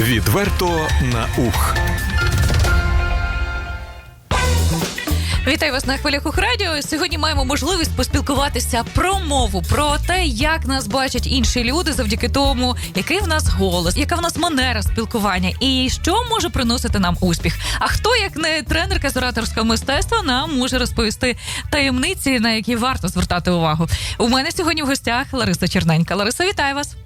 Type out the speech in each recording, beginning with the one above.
Відверто на ух. Вітаю вас на хвилях Ух радіо. Сьогодні маємо можливість поспілкуватися про мову, про те, як нас бачать інші люди завдяки тому, який в нас голос, яка в нас манера спілкування, і що може приносити нам успіх. А хто, як не тренерка з ораторського мистецтва, нам може розповісти таємниці, на які варто звертати увагу. У мене сьогодні в гостях Лариса Черненька. Лариса, вітаю вас.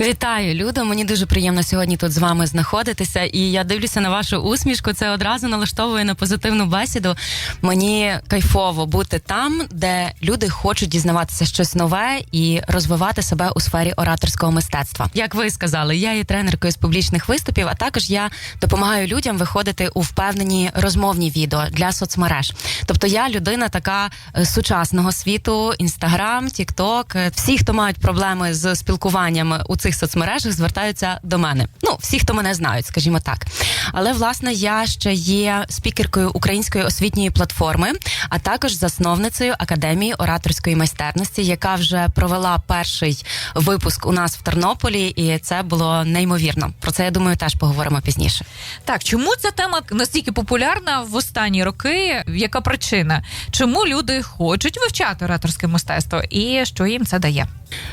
Вітаю, Люда. Мені дуже приємно сьогодні тут з вами знаходитися. І я дивлюся на вашу усмішку. Це одразу налаштовує на позитивну бесіду. Мені кайфово бути там, де люди хочуть дізнаватися щось нове і розвивати себе у сфері ораторського мистецтва. Як ви сказали, я є тренеркою з публічних виступів, а також я допомагаю людям виходити у впевнені розмовні відео для соцмереж. Тобто я людина така е, сучасного світу, інстаграм, тікток. Всі, хто мають проблеми з спілкуванням у цих соцмережах, звертаються до мене. Ну, всі, хто мене знають, скажімо так. Але власне я ще є спікеркою української освітньої платформи, а також засновницею академії ораторської майстерності, яка вже провела перший випуск у нас в Тернополі, і це було неймовірно. Про це я думаю, теж поговоримо пізніше. Так, чому ця тема настільки популярна в останні роки? Яка причина? Чому люди хочуть вивчати ораторське мистецтво і що їм це дає?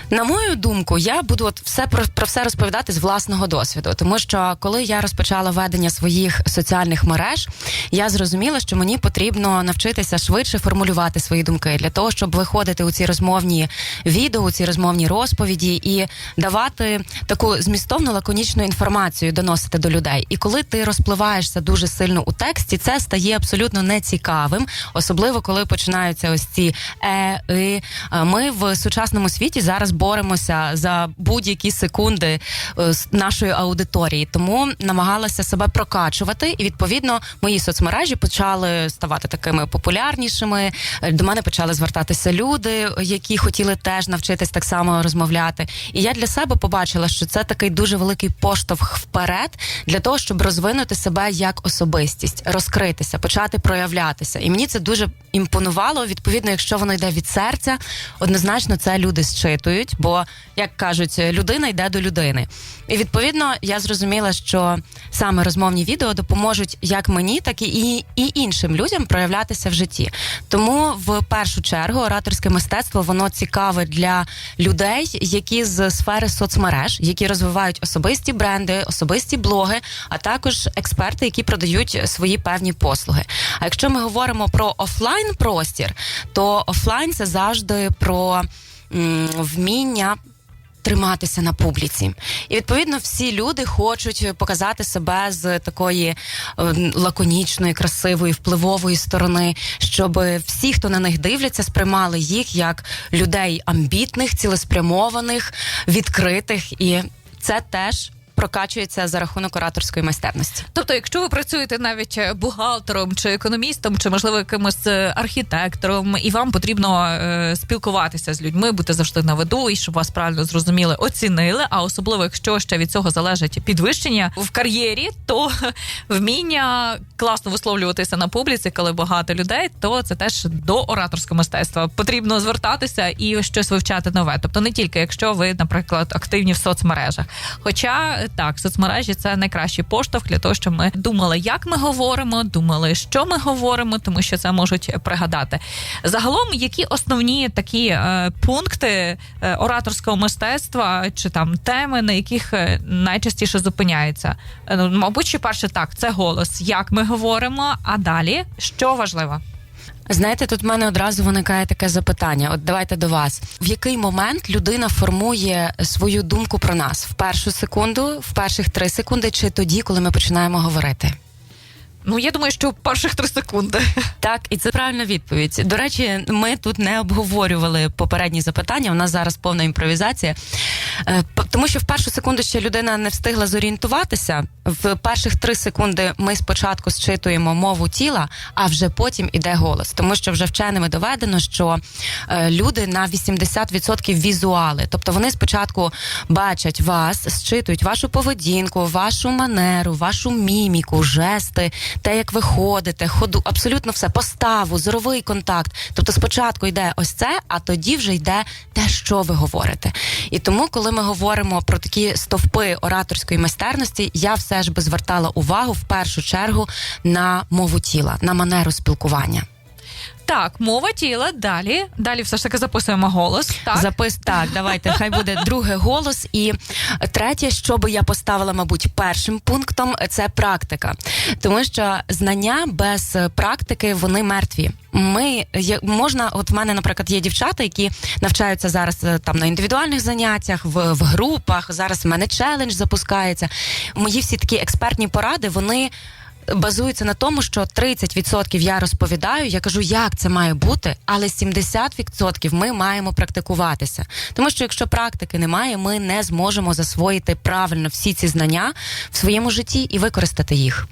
На мою думку, я буду от все про, про все розповідати з власного досвіду, тому що коли я розпочала ведення своїх соціальних мереж, я зрозуміла, що мені потрібно навчитися швидше формулювати свої думки для того, щоб виходити у ці розмовні відео, у ці розмовні розповіді і давати таку змістовну лаконічну інформацію, доносити до людей. І коли ти розпливаєшся дуже сильно у тексті, це стає абсолютно нецікавим, особливо коли починаються ось ці е. А Ми в сучасному світі зараз боремося за будь-які секунди е, нашої аудиторії, тому намагалася себе прокачувати, і відповідно мої соцмережі почали ставати такими популярнішими. Е, До мене почали звертатися люди, які хотіли теж навчитись так само розмовляти. І я для себе побачила, що це такий дуже великий поштовх вперед для того, щоб розвинути себе як особистість, розкритися, почати проявлятися. І мені це дуже імпонувало. Відповідно, якщо воно йде від серця, однозначно це люди зчитують, бо як кажуть, людина йде до людини. І відповідно я зрозуміла, що саме розмовні відео допоможуть як мені, так і, і іншим людям проявлятися в житті. Тому в першу чергу ораторське мистецтво воно цікаве для людей, які з сфери соцмереж, які розвивають особисті бренди, особисті блоги, а також експерти, які продають свої певні послуги. А якщо ми говоримо про офлайн простір, то офлайн це завжди про вміння. Триматися на публіці, і відповідно всі люди хочуть показати себе з такої е, лаконічної, красивої, впливової сторони, щоб всі, хто на них дивляться, сприймали їх як людей амбітних, цілеспрямованих, відкритих, і це теж прокачується за рахунок ораторської майстерності. Тобто, якщо ви працюєте навіть е, бухгалтером чи економістом, чи можливо якимось е, архітектором, і вам потрібно е, спілкуватися з людьми, бути завжди на виду, і щоб вас правильно зрозуміли, оцінили. А особливо, якщо ще від цього залежить підвищення в кар'єрі, то вміння класно висловлюватися на публіці, коли багато людей, то це теж до ораторського мистецтва. Потрібно звертатися і щось вивчати нове. Тобто не тільки якщо ви, наприклад, активні в соцмережах. Хоча так, соцмережі це найкращий поштовх для того, щоб ми думали, як ми говоримо, думали, що ми говоримо, тому що це можуть пригадати. Загалом, які основні такі е, пункти е, ораторського мистецтва чи там теми, на яких е, найчастіше зупиняються? Е, ну, мабуть, що перше так, це голос, як ми говоримо, а далі що важливо? Знаєте, тут в мене одразу виникає таке запитання. От давайте до вас. В який момент людина формує свою думку про нас? В першу секунду, в перших три секунди, чи тоді, коли ми починаємо говорити? Ну я думаю, що перших три секунди. Так, і це правильна відповідь. До речі, ми тут не обговорювали попередні запитання. У нас зараз повна імпровізація. Е, Тому що в першу секунду ще людина не встигла зорієнтуватися, в перших три секунди ми спочатку зчитуємо мову тіла, а вже потім іде голос. Тому що вже вченими доведено, що е, люди на 80% візуали. Тобто вони спочатку бачать вас, зчитують вашу поведінку, вашу манеру, вашу міміку, жести, те, як ви ходите, ходу, абсолютно все, поставу, зоровий контакт. Тобто спочатку йде ось це, а тоді вже йде те, що ви говорите. І тому, коли ми говоримо про такі стовпи ораторської майстерності, я все ж би звертала увагу в першу чергу на мову тіла, на манеру спілкування. Так, мова тіла. Далі. Далі все ж таки записуємо голос. Так. Запис так, давайте. Хай буде другий голос. І третє, що би я поставила, мабуть, першим пунктом, це практика, тому що знання без практики вони мертві. Ми можна, от в мене, наприклад, є дівчата, які навчаються зараз е, там на індивідуальних заняттях, в, в групах. Зараз в мене челендж запускається. Мої всі такі експертні поради, вони. Базується на тому, що 30% я розповідаю, я кажу, як це має бути, але 70% ми маємо практикуватися. Тому що якщо практики немає, ми не зможемо засвоїти правильно всі ці знання в своєму житті і використати їх.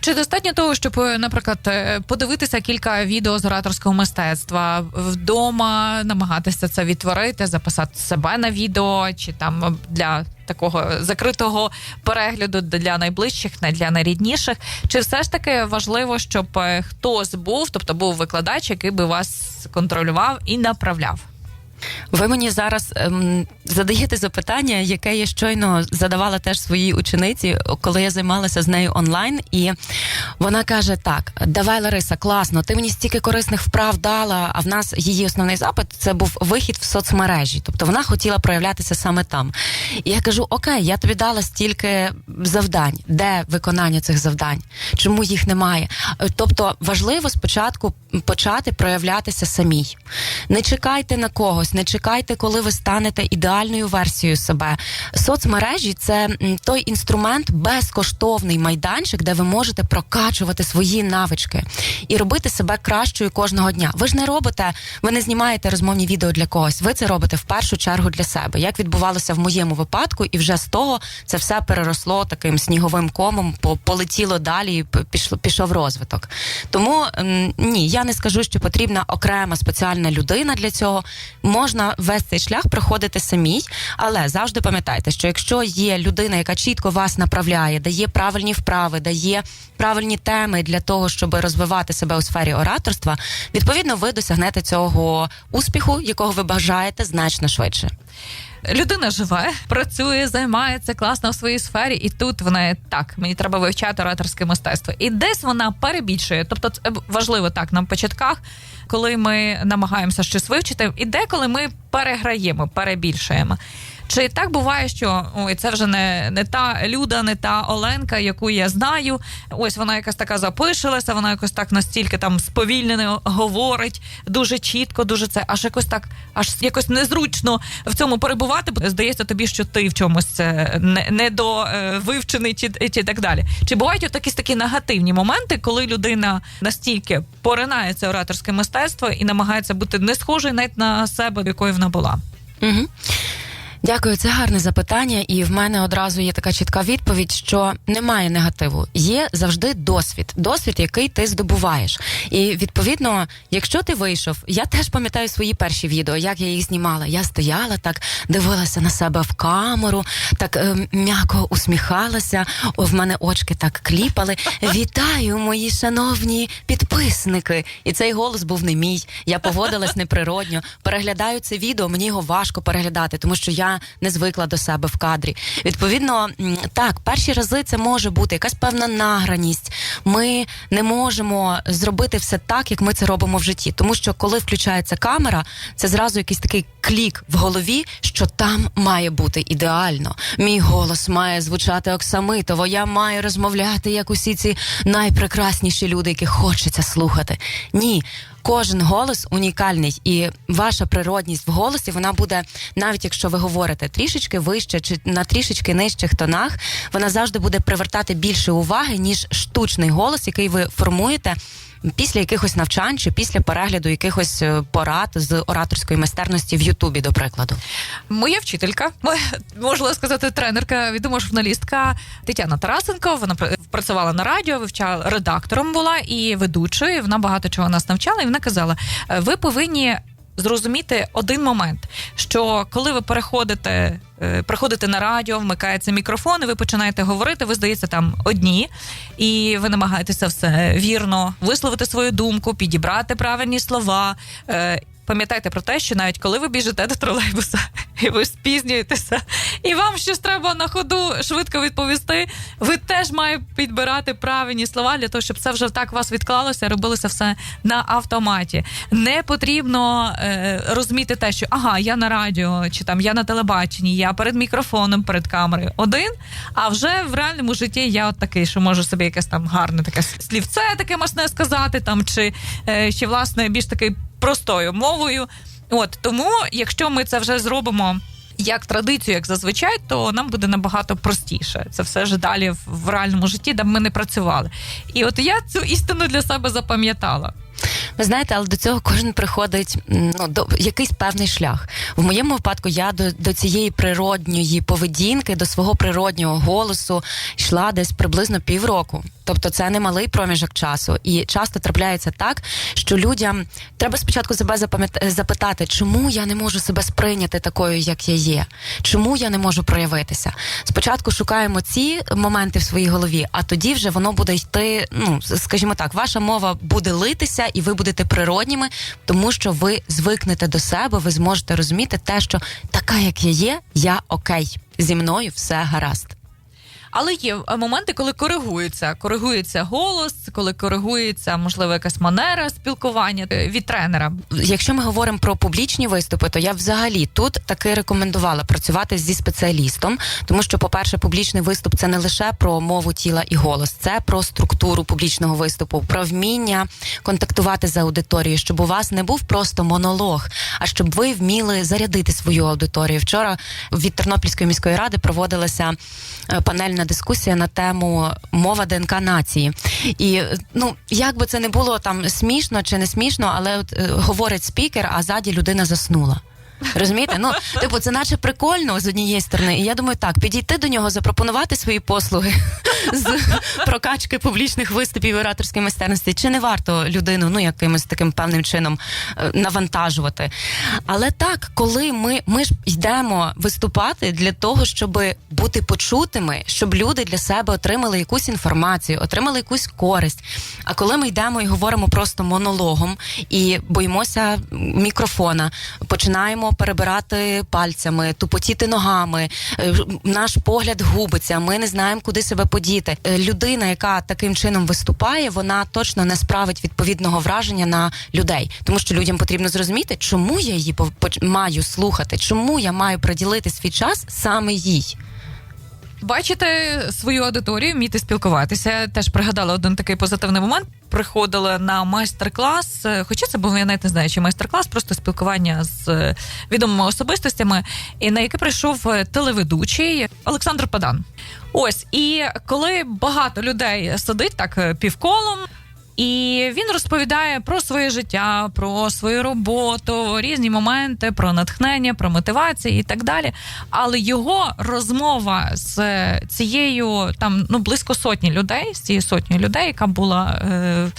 Чи достатньо того, щоб, е, наприклад, е, подивитися кілька відео з ораторського мистецтва вдома, намагатися це відтворити, записати себе на відео, чи там е, для такого закритого перегляду для найближчих, не для найрідніших? Чи все ж таки важливо, щоб е, хтось був, тобто був викладач, який би вас контролював і направляв? Ви мені зараз ем, задаєте запитання, яке я щойно задавала теж своїй учениці, коли я займалася з нею онлайн, і вона каже: Так, давай, Лариса, класно, ти мені стільки корисних вправ дала. А в нас її основний запит це був вихід в соцмережі. Тобто вона хотіла проявлятися саме там. І я кажу: Окей, я тобі дала стільки завдань, де виконання цих завдань, чому їх немає? Тобто важливо спочатку почати проявлятися самій. Не чекайте на когось, не чекайте, коли ви станете ідеальною версією себе. Соцмережі це той інструмент, безкоштовний майданчик, де ви можете прокачувати свої навички і робити себе кращою кожного дня. Ви ж не робите, ви не знімаєте розмовні відео для когось. Ви це робите в першу чергу для себе. Як відбувалося в моєму випадку, і вже з того це все переросло таким сніговим комом, по- полетіло далі, пішло пішов розвиток. Тому ні, я не скажу, що потрібна окрема спеціальна людина для цього. Можна весь цей шлях проходити самій, але завжди пам'ятайте, що якщо є людина, яка чітко вас направляє, дає правильні вправи, дає правильні теми для того, щоб розвивати себе у сфері ораторства, відповідно, ви досягнете цього успіху, якого ви бажаєте значно швидше. Людина живе, працює, займається класно в своїй сфері, і тут вона так, мені треба вивчати ораторське мистецтво. І десь вона перебільшує. Тобто, це важливо так на початках, коли ми намагаємося щось вивчити, і деколи ми переграємо, перебільшуємо. Чи так буває, що ой, це вже не, не та Люда, не та Оленка, яку я знаю. Ось вона якась така запишилася, вона якось так настільки там сповільнено говорить, дуже чітко, дуже це, аж якось так, аж якось незручно в цьому перебувати, бо здається тобі, що ти в чомусь не, не до е, вивчений чи, чи так далі. Чи бувають якісь такі негативні моменти, коли людина настільки поринає це ораторське мистецтво і намагається бути не схожою навіть на себе, якою вона була? Угу. Дякую, це гарне запитання, і в мене одразу є така чітка відповідь, що немає негативу. Є завжди досвід, досвід, який ти здобуваєш. І відповідно, якщо ти вийшов, я теж пам'ятаю свої перші відео, як я їх знімала. Я стояла так, дивилася на себе в камеру, так е, м'яко усміхалася. О, в мене очки так кліпали. Вітаю, мої шановні підписники! І цей голос був не мій. Я поводилась неприродньо. Переглядаю це відео, мені його важко переглядати, тому що я не звикла до себе в кадрі. Відповідно, так, перші рази це може бути якась певна награність. Ми не можемо зробити все так, як ми це робимо в житті. Тому що коли включається камера, це зразу якийсь такий клік в голові, що там має бути ідеально. Мій голос має звучати оксамитово. Я маю розмовляти як усі ці найпрекрасніші люди, яких хочеться слухати. Ні. Кожен голос унікальний, і ваша природність в голосі вона буде, навіть якщо ви говорите трішечки вище чи на трішечки нижчих тонах, вона завжди буде привертати більше уваги, ніж штучний голос, який ви формуєте після якихось навчань чи після перегляду якихось е, порад з ораторської майстерності в Ютубі, до прикладу? Моя вчителька, моя, можна сказати, тренерка, відома журналістка Тетяна Тарасенко. Вона пр- працювала на радіо, вивчала редактором була і ведучою. Вона багато чого нас навчала, і вона казала: «Е, ви повинні. Зрозуміти один момент, що коли ви переходите, е, приходите на радіо, вмикається мікрофон, і ви починаєте говорити, ви здається там одні, і ви намагаєтеся все вірно висловити свою думку, підібрати правильні слова. Пам'ятайте про те, що навіть коли ви біжите до тролейбуса і ви спізнюєтеся, і вам щось треба на ходу швидко відповісти, ви теж маєте підбирати правильні слова для того, щоб це вже так у вас відклалося, робилося все на автоматі. Не потрібно е, розуміти те, що ага, я на радіо, чи там я на телебаченні, я перед мікрофоном, перед камерою один. А вже в реальному житті я от такий, що можу собі якесь там гарне таке слівце таке можна сказати, там чи е, ще власне більш такий простою мовою. От тому, якщо ми це вже зробимо. Як традицію, як зазвичай, то нам буде набагато простіше. Це все ж далі в, реальному житті, де ми не працювали. І от я цю істину для себе запам'ятала. Ви знаєте, але до цього кожен приходить ну, до якийсь певний шлях. В моєму випадку я до, до цієї природньої поведінки, до свого природнього голосу йшла десь приблизно півроку. Тобто це не малий проміжок часу. І часто трапляється так, що людям треба спочатку себе запам'ят- запитати, чому я не можу себе сприйняти такою, як я є, чому я не можу проявитися. Спочатку шукаємо ці моменти в своїй голові, а тоді вже воно буде йти. Ну скажімо так, ваша мова буде литися, і ви будете природніми, тому що ви звикнете до себе, ви зможете розуміти те, що така, як я є, я окей. Зі мною все гаразд. Але є е, моменти, коли коригується. Коригується голос, коли коригується, можливо, якась манера спілкування е, від тренера. Якщо ми говоримо про публічні виступи, то я взагалі тут таки рекомендувала працювати зі спеціалістом, тому що, по-перше, публічний виступ це не лише про мову тіла і голос, це про структуру публічного виступу, про вміння контактувати з аудиторією, щоб у вас не був просто монолог, а щоб ви вміли зарядити свою аудиторію. Вчора від Тернопільської міської ради проводилася е, панельна дискусія на тему мова ДНК нації. І ну як би це не було там смішно чи не смішно, але от е, говорить спікер, а ззаді людина заснула. Розумієте? Ну, типу, це наче прикольно з однієї сторони. І я думаю, так, підійти до нього, запропонувати свої послуги з прокачки публічних виступів ораторської майстерності. Чи не варто людину ну якимось таким певним чином е, навантажувати? Але так, коли ми, ми ж йдемо виступати для того, щоб бути почутими, щоб люди для себе отримали якусь інформацію, отримали якусь користь. А коли ми йдемо і говоримо просто монологом і боїмося мікрофона, починаємо перебирати пальцями, тупотіти ногами, е, наш погляд губиться, ми не знаємо, куди себе подіти. Е, Людина, яка таким чином виступає, вона точно не справить відповідного враження на людей, тому що людям потрібно зрозуміти, чому я її маю слухати, чому я маю приділити свій час саме їй. Бачите свою аудиторію, вміти спілкуватися. Теж пригадала один такий позитивний момент. Приходила на майстер-клас, хоча це був я навіть не знаю, чи майстер-клас, просто спілкування з е, відомими особистостями, і на яке прийшов е, телеведучий Олександр Падан. Ось і коли багато людей сидить так е, півколом. І він розповідає про своє життя, про свою роботу, різні моменти, про натхнення, про мотивацію і так далі. Але його розмова з цією там ну близько сотні людей, з цією сотнею людей, яка була е,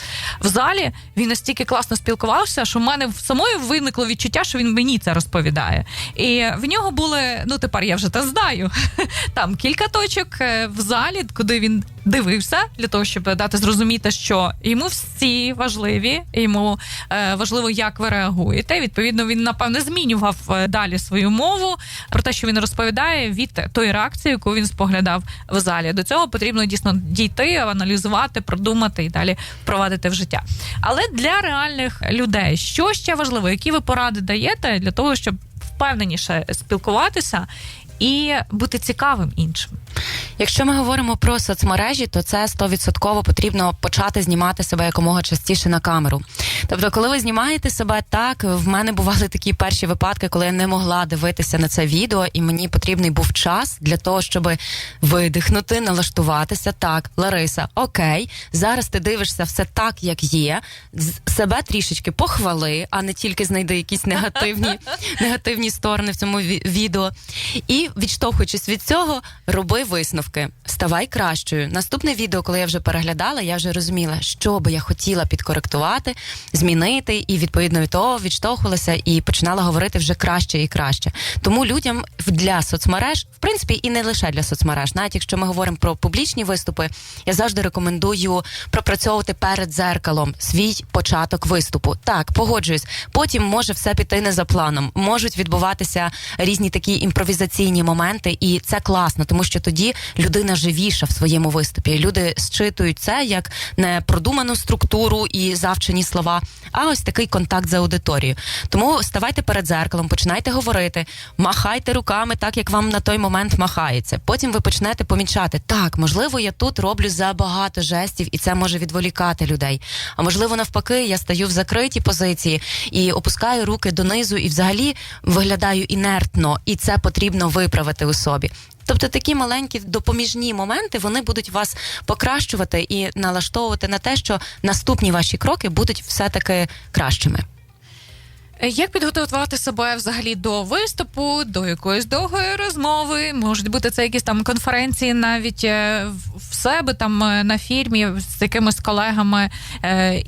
в залі, він настільки класно спілкувався, що в мене в самої виникло відчуття, що він мені це розповідає. І в нього були, ну тепер я вже це знаю. Там кілька точок е, в залі, куди він дивився, для того, щоб дати зрозуміти, що йому всі важливі, йому е, важливо, як ви реагуєте. Відповідно, він напевне змінював е, далі свою мову про те, що він розповідає від тої реакції, яку він споглядав в залі. До цього потрібно дійсно дійти, аналізувати, продумати і далі впровадити в життя. Але для реальних людей, що ще важливо, які ви поради даєте для того, щоб впевненіше спілкуватися і бути цікавим іншим. Якщо ми говоримо про соцмережі, то це 100% потрібно почати знімати себе якомога частіше на камеру. Тобто, коли ви знімаєте себе так, в мене бували такі перші випадки, коли я не могла дивитися на це відео, і мені потрібний був час для того, щоб видихнути, налаштуватися. Так, Лариса, окей, зараз ти дивишся все так, як є. Себе трішечки похвали, а не тільки знайди якісь негативні, негативні сторони в цьому відео. І відштовхуючись від цього, роби висновки. Ставай кращою. Наступне відео, коли я вже переглядала, я вже розуміла, що би я хотіла підкоректувати, змінити, і відповідно від того відштовхувалася і починала говорити вже краще і краще. Тому людям для соцмереж, в принципі, і не лише для соцмереж, навіть якщо ми говоримо про публічні виступи, я завжди рекомендую пропрацьовувати перед зеркалом свій початок виступу. Так, погоджуюсь. Потім може все піти не за планом. Можуть відбуватися різні такі імпровізаційні моменти, і це класно, тому що тоді людина живіша в своєму виступі. Люди считують це як не продуману структуру і завчені слова, а ось такий контакт з аудиторією. Тому ставайте перед зеркалом, починайте говорити, махайте руками так, як вам на той момент махається. Потім ви почнете помічати, так, можливо, я тут роблю забагато жестів, і це може відволікати людей. А можливо, навпаки, я стаю в закритій позиції і опускаю руки донизу, і взагалі виглядаю інертно, і це потрібно виправити у собі. Тобто такі маленькі допоміжні моменти вони будуть вас покращувати і налаштовувати на те, що наступні ваші кроки будуть все таки кращими. Е, Як підготувати себе взагалі до виступу, до якоїсь довгої розмови? Можуть бути це якісь там конференції, навіть е, в- себе там е, на фірмі з якимись колегами,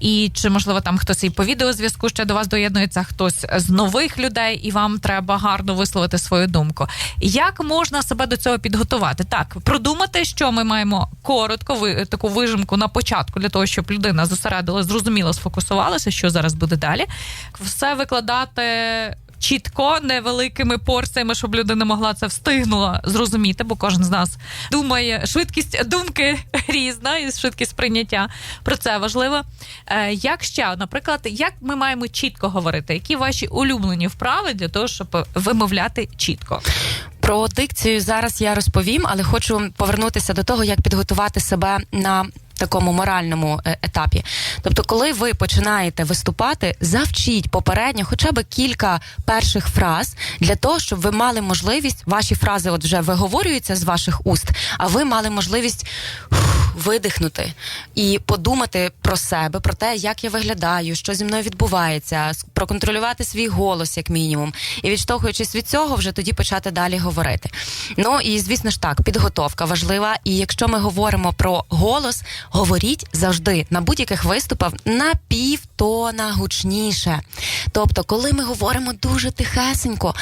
і чи можливо там хтось і по відеозв'язку ще до вас доєднується, хтось з нових людей, і вам треба гарно висловити свою думку. Як можна себе до цього підготувати? Так, продумати, що ми маємо коротко, ви таку вижимку на початку для того, щоб людина зосередила, зрозуміло, сфокусувалася, що зараз буде далі. Все викладати. Чітко невеликими порціями, щоб людина могла це встигнула зрозуміти, бо кожен з нас думає, швидкість думки різна і швидкість прийняття. Про це важливо. Е, як ще, наприклад, як ми маємо чітко говорити, які ваші улюблені вправи для того, щоб вимовляти чітко? Про дикцію зараз я розповім, але хочу повернутися до того, як підготувати себе на такому моральному е, етапі. Тобто, коли ви починаєте виступати, завчіть попередньо хоча б кілька перших фраз для того, щоб ви мали можливість, ваші фрази от вже виговорюються з ваших уст, а ви мали можливість видихнути і подумати про себе, про те, як я виглядаю, що зі мною відбувається, проконтролювати свій голос, як мінімум, і відштовхуючись від цього, вже тоді почати далі говорити. Ну і звісно ж так, підготовка важлива. І якщо ми говоримо про голос, говоріть завжди на будь-яких виступах на півтона гучніше. Тобто, коли ми говоримо дуже тихесенько.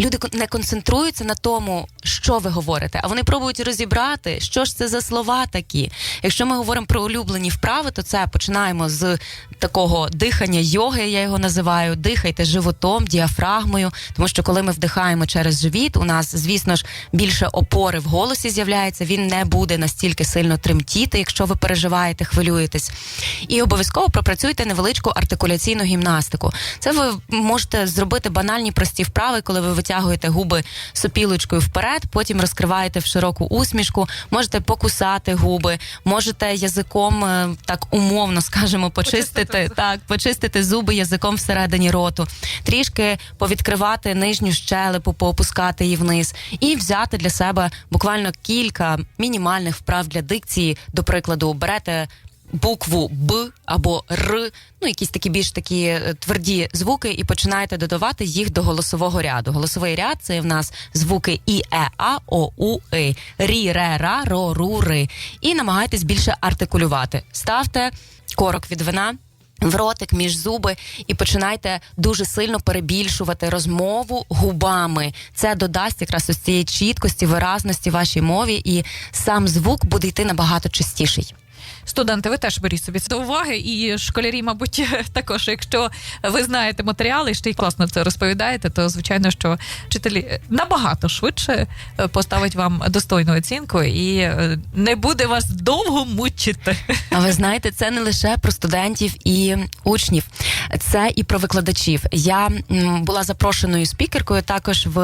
Люди не концентруються на тому, що ви говорите, а вони пробують розібрати, що ж це за слова такі. Якщо ми говоримо про улюблені вправи, то це починаємо з такого дихання йоги, я його називаю. Дихайте животом, діафрагмою, тому що коли ми вдихаємо через живіт, у нас, звісно ж, більше опори в голосі з'являється. Він не буде настільки сильно тремтіти, якщо ви переживаєте, хвилюєтесь. І обов'язково пропрацюйте невеличку артикуляційну гімнастику. Це ви можете зробити банальні прості вправи, коли ви витягуєте губи сопілочкою вперед, потім розкриваєте в широку усмішку, можете покусати губи, можете язиком е, так умовно, скажімо, почистити, Почистити. так, почистити зуби язиком всередині роту, трішки повідкривати нижню щелепу, поопускати її вниз, і взяти для себе буквально кілька мінімальних вправ для дикції. До прикладу, берете букву Б або Р, ну якісь такі більш такі е, тверді звуки, і починаєте додавати їх до голосового ряду. Голосовий ряд це в нас звуки І, Е, А, О, У, И, Рі, Ре, Ра, Ро, Ру, Ри. І намагайтесь більше артикулювати. Ставте корок від вина. В ротик між зуби і починайте дуже сильно перебільшувати розмову губами. Це додасть якраз ось цієї чіткості, виразності вашій мові, і сам звук буде йти набагато частіший. Студенти, ви теж беріть собі це до уваги, і школярі, мабуть, також. Якщо ви знаєте матеріали і ще й класно це розповідаєте, то звичайно, що вчителі набагато швидше е, поставить вам достойну оцінку і е, не буде вас довго мучити. А ви знаєте, це не лише про студентів і учнів, це і про викладачів. Я була запрошеною спікеркою також в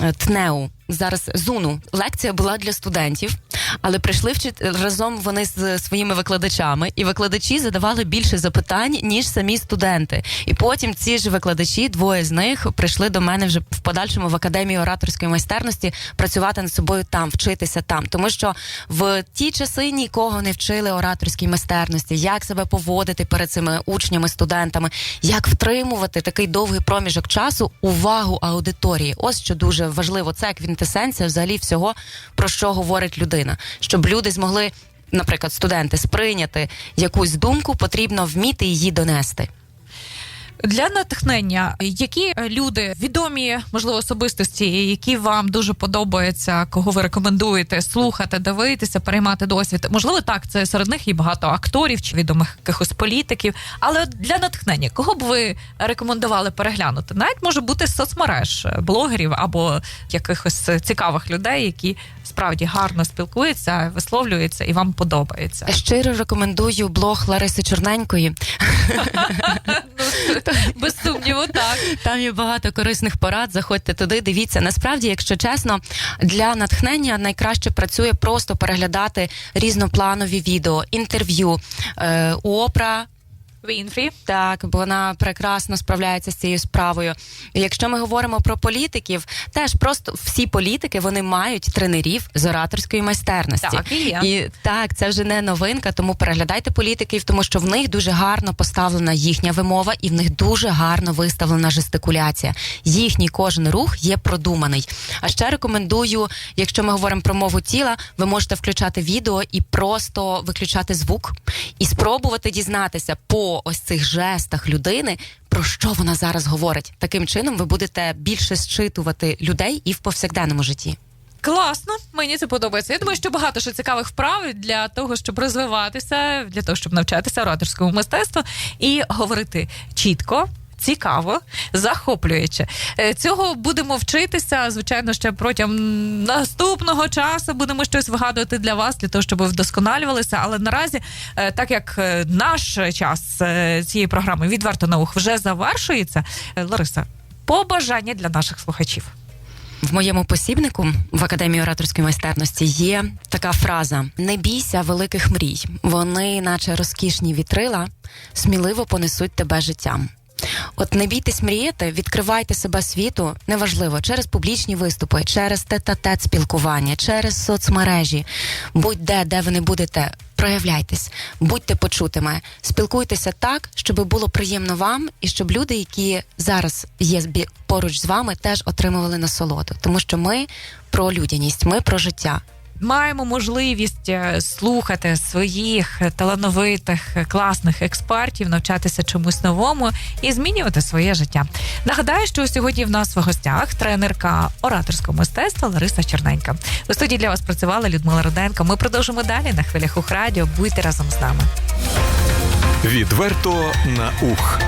е, ТНЕУ. Зараз зуну. Лекція була для студентів, але прийшли вчити разом вони з своїми викладачами, і викладачі задавали більше запитань ніж самі студенти. І потім ці ж викладачі, двоє з них, прийшли до мене вже в подальшому в академію ораторської майстерності працювати над собою там, вчитися там, тому що в ті часи нікого не вчили ораторській майстерності, як себе поводити перед цими учнями, студентами, як втримувати такий довгий проміжок часу увагу аудиторії. Ось що дуже важливо. Це квінтесенція взагалі всього про що говорить людина, щоб люди змогли. Наприклад, студенти сприйняти якусь думку, потрібно вміти її донести. Для натхнення, які люди відомі, можливо, особистості, які вам дуже подобаються, кого ви рекомендуєте слухати, дивитися, переймати досвід. Можливо, так це серед них і багато акторів чи відомих якихось політиків. Але для натхнення, кого б ви рекомендували переглянути? Навіть може бути соцмереж блогерів або якихось цікавих людей, які справді гарно спілкуються, висловлюються і вам подобається. Щиро рекомендую блог Лариси Чорненької. Ну, Без сумніву, так. Там є багато корисних порад. Заходьте туди, дивіться. Насправді, якщо чесно, для натхнення найкраще працює просто переглядати різнопланові відео, інтерв'ю е, у Опра. Вінфрі. Так, бо вона прекрасно справляється з цією справою. Якщо ми говоримо про політиків, теж просто всі політики вони мають тренерів з ораторської майстерності. Так, і є. І так, це вже не новинка, тому переглядайте політиків, тому що в них дуже гарно поставлена їхня вимова, і в них дуже гарно виставлена жестикуляція. Їхній кожен рух є продуманий. А ще рекомендую, якщо ми говоримо про мову тіла, ви можете включати відео і просто виключати звук, і спробувати дізнатися по ось цих жестах людини. Про що вона зараз говорить? Таким чином ви будете більше зчитувати людей і в повсякденному житті. Класно, мені це подобається. Я думаю, що багато що цікавих вправ для того, щоб розвиватися, для того, щоб навчатися ораторському мистецтву і говорити чітко. Цікаво, захоплююче. Е, Цього будемо вчитися. Звичайно, ще протягом наступного часу будемо щось вигадувати для вас, для того, щоб ви вдосконалювалися. Але наразі, е, так як е, наш час цієї програми відверто наук вже завершується, Лариса, побажання для наших слухачів. В моєму посібнику в академії ораторської майстерності є така фраза: не бійся великих мрій. Вони, наче розкішні вітрила, сміливо понесуть тебе життям. От не бійтесь мріяти, відкривайте себе світу, неважливо, через публічні виступи, через тет-а-тет спілкування, через соцмережі. Будь-де, де ви не будете, проявляйтесь, будьте почутими, спілкуйтеся так, щоб було приємно вам, і щоб люди, які зараз є поруч з вами, теж отримували насолоду. Тому що ми про людяність, ми про життя. Маємо можливість е, слухати своїх талановитих, класних експертів, навчатися чомусь новому і змінювати своє життя. Нагадаю, що сьогодні в нас в гостях тренерка ораторського мистецтва Лариса Черненька. У студії для вас працювала Людмила Руденко. Ми продовжимо далі на хвилях Ух Радіо. Будьте разом з нами. Відверто на ух.